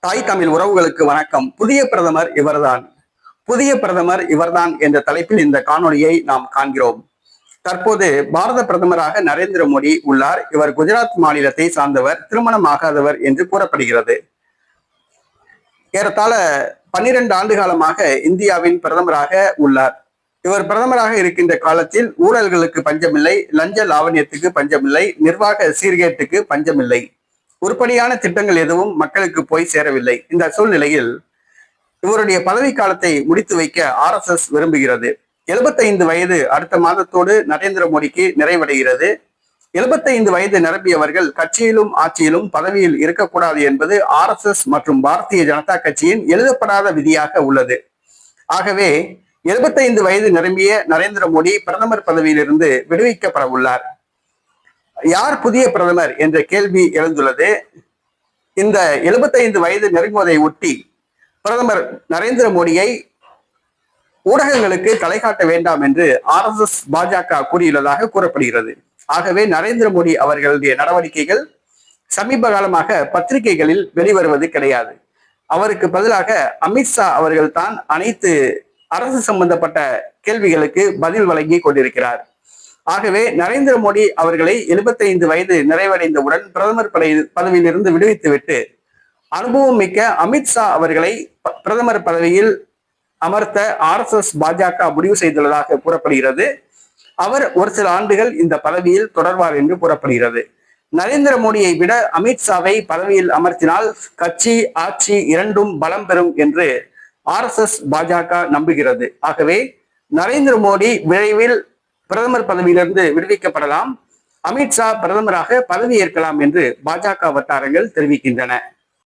தாய் தமிழ் உறவுகளுக்கு வணக்கம். புதிய பிரதமர் இவர்தான். புதிய பிரதமர் இவர்தான் என்ற தலைப்பில் இந்த காணொலியை நாம் காண்கிறோம். தற்போது பாரத பிரதமராக நரேந்திர மோடி உள்ளார். இவர் குஜராத் மாநிலத்தை சார்ந்தவர் திருமணம் ஆகாதவர் என்று கூறப்படுகிறது. ஏறத்தாழ பன்னிரண்டு ஆண்டு காலமாக இந்தியாவின் பிரதமராக உள்ளார். இவர் பிரதமராக இருக்கின்ற காலத்தில் ஊழல்களுக்கு பஞ்சமில்லை லஞ்ச லாவணியத்துக்கு பஞ்சமில்லை நிர்வாக சீர்கேட்டுக்கு பஞ்சமில்லை. உருப்படியான திட்டங்கள் எதுவும் மக்களுக்கு போய் சேரவில்லை. இந்த சூழ்நிலையில் இவருடைய பதவி காலத்தை முடித்து வைக்க ஆர் எஸ் எஸ் விரும்புகிறது. எழுபத்தைந்து வயது அடுத்த மாதத்தோடு நரேந்திர மோடிக்கு நிறைவடைகிறது. எழுபத்தைந்து வயது நிரம்பியவர்கள் கட்சியிலும் ஆட்சியிலும் பதவியில் இருக்கக்கூடாது என்பது ஆர் எஸ் எஸ் மற்றும் பாரதிய ஜனதா கட்சியின் எழுதப்படாத விதியாக உள்ளது. ஆகவே எழுபத்தைந்து வயது நிரம்பிய நரேந்திர மோடி பிரதமர் பதவியிலிருந்து விடுவிக்கப்பட உள்ளார். யார் புதிய பிரதமர் என்ற கேள்வி எழுந்துள்ளது. இந்த எழுபத்தைந்து வயது நெருங்குவதை ஒட்டி பிரதமர் நரேந்திர மோடியை ஊடகங்களுக்கு தலை காட்ட வேண்டாம் என்று ஆர் எஸ் எஸ் பாஜக கூறியுள்ளதாக கூறப்படுகிறது. ஆகவே நரேந்திர மோடி அவர்களுடைய நடவடிக்கைகள் சமீப காலமாக பத்திரிகைகளில் வெளிவருவது கிடையாது. அவருக்கு பதிலாக அமித்ஷா அவர்கள் தான் அனைத்து அரசு சம்பந்தப்பட்ட கேள்விகளுக்கு பதில் வழங்கி கொண்டிருக்கிறார். ஆகவே நரேந்திர மோடி அவர்களை எழுபத்தைந்து வயது நிறைவடைந்தவுடன் பிரதமர் பதவியிலிருந்து விடுவித்துவிட்டு அனுபவம் மிக்க அமித்ஷா அவர்களை ப- பிரதமர் பதவியில் அமர்த்த ஆர் எஸ் எஸ் பாஜக முடிவு செய்துள்ளதாக கூறப்படுகிறது. அவர் ஒரு சில ஆண்டுகள் இந்த பதவியில் தொடர்வார் என்று கூறப்படுகிறது. நரேந்திர மோடியை விட அமித்ஷாவை பதவியில் அமர்த்தினால் கட்சி ஆட்சி இரண்டும் பலம் பெறும் என்று ஆர் எஸ் எஸ் பாஜக நம்புகிறது. ஆகவே நரேந்திர மோடி விரைவில் பிரதமர் பதவியிலிருந்து விடுவிக்கப்படலாம். அமித்ஷா பிரதமராக பதவி ஏற்கலாம் என்று பாஜக வட்டாரங்கள் தெரிவிக்கின்றன.